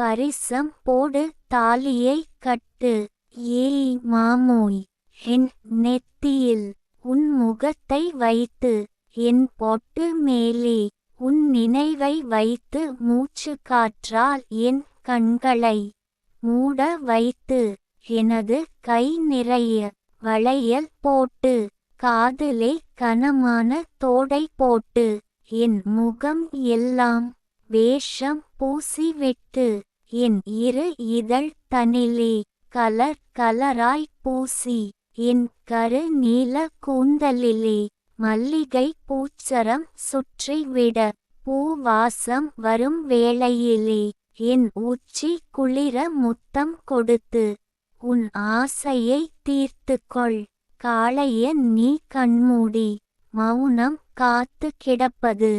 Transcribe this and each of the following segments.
பரிசம் போடு தாலியை கட்டு. ஏய் மாமோய் என் நெத்தியில் உன் முகத்தை வைத்து என் பொட்டு மேலே உன் நினைவை வைத்து மூச்சு காற்றால் என் கண்களை மூட வைத்து எனது கை நிறைய வளையல் போட்டு காதலே கனமான தோடை போட்டு என் முகம் எல்லாம் வேஷம் பூசிவிட்டு என் இரு இதழ் தனிலே கலர் கலராய் பூசி என் கரு நீல கூந்தலிலே மல்லிகை பூச்சரம் சுற்றிவிட பூவாசம் வரும் வேளையிலே என் உச்சி குளிர முத்தம் கொடுத்து உன் ஆசையை தீர்த்துக்கொள் காளைய நீ கண்மூடி மௌனம் காத்து கிடப்பது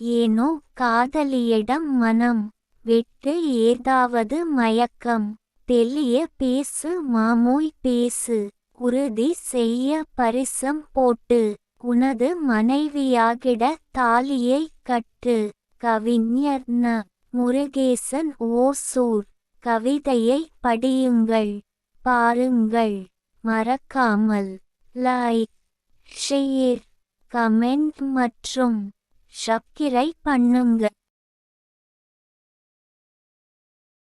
ஏனோ காதலியிடம் மனம் விட்டு ஏதாவது மயக்கம். தெளிய பேசு மாமோய் பேசு. உறுதி செய்ய பரிசம் போட்டு. உனது மனைவியாகிட தாலியை கட்டு. கவிஞர் ந. முருகேசன் ஓசூர். கவிதையை படியுங்கள். பாருங்கள். மறக்காமல். லைக் ஷேர் கமெண்ட் மற்றும் சப்கிரை பண்ணுங்க.